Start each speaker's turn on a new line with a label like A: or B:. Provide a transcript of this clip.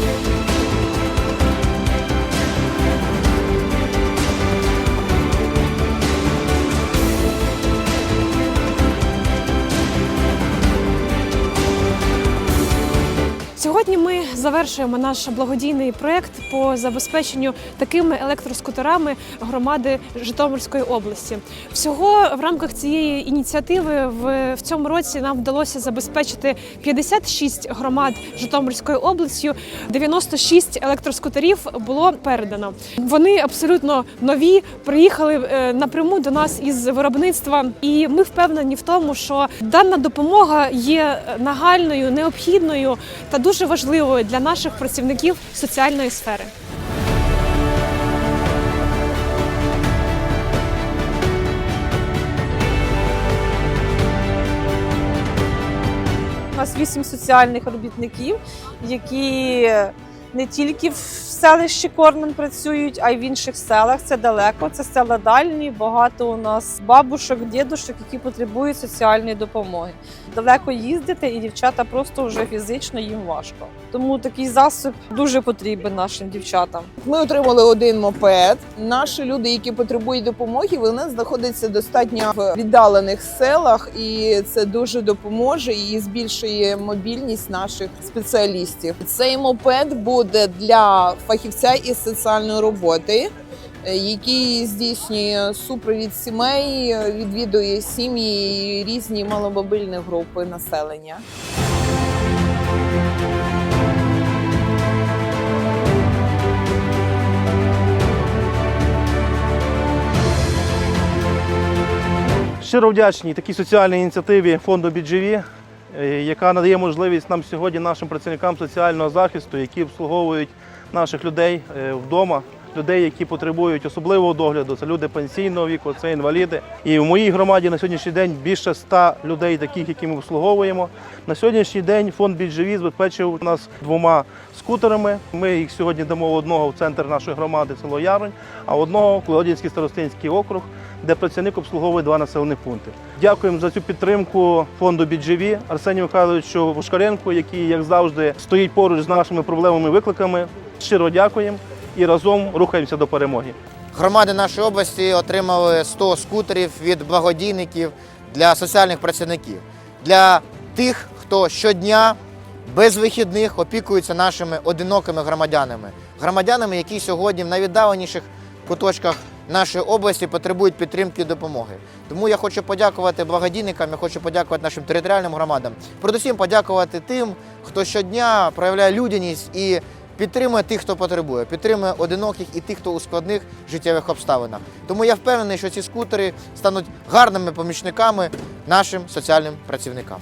A: Thank you. Сьогодні ми завершуємо наш благодійний проект по забезпеченню такими електроскутерами громади Житомирської області. Всього в рамках цієї ініціативи в, в цьому році нам вдалося забезпечити 56 громад Житомирської області. 96 електроскутерів було передано. Вони абсолютно нові, приїхали е, напряму до нас із виробництва, і ми впевнені в тому, що дана допомога є нагальною, необхідною та дуже важливою для наших працівників соціальної сфери.
B: У нас вісім соціальних робітників, які не тільки в селищі Корнен працюють, а й в інших селах. Це далеко, це села дальні. Багато у нас бабушок, дідушок, які потребують соціальної допомоги. Далеко їздити, і дівчата просто вже фізично їм важко. Тому такий засіб дуже потрібен нашим дівчатам.
C: Ми отримали один мопед. Наші люди, які потребують допомоги, вони знаходяться достатньо в віддалених селах, і це дуже допоможе і збільшує мобільність наших спеціалістів. Цей мопед буде для фахівця із соціальної роботи. е, Який здійснює супровід сімей, відвідує сім'ї і різні маломобільні групи населення.
D: Щиро вдячні такій соціальній ініціативі фонду BGV, яка надає можливість нам сьогодні, нашим працівникам соціального захисту, які обслуговують наших людей е, вдома, людей, які потребують особливого догляду. Це люди пенсійного віку, це інваліди. І в моїй громаді на сьогоднішній день більше ста людей, таких, які ми обслуговуємо. На сьогоднішній день фонд BGV забезпечив нас двома скутерами. Ми їх сьогодні дамо одного в центр нашої громади, село Яронь, а одного в Колодінський старостинський округ, де працівник обслуговує два населені пункти. Дякуємо за цю підтримку фонду BGV Арсенію Михайловичу Вушкаренку, який, як завжди, стоїть поруч з нашими проблемами і викликами. Щиро дякуємо і разом рухаємося до перемоги.
E: Громади нашої області отримали 100 скутерів від благодійників для соціальних працівників, для тих, хто щодня без вихідних опікується нашими одинокими громадянами, громадянами, які сьогодні в найвіддаленіших куточках нашої області потребують підтримки і допомоги. Тому я хочу подякувати благодійникам, я хочу подякувати нашим територіальним громадам. Передусім подякувати тим, хто щодня проявляє людяність і підтримує тих, хто потребує, підтримує одиноких і тих, хто у складних життєвих обставинах. Тому я впевнений, що ці скутери стануть гарними помічниками нашим соціальним працівникам.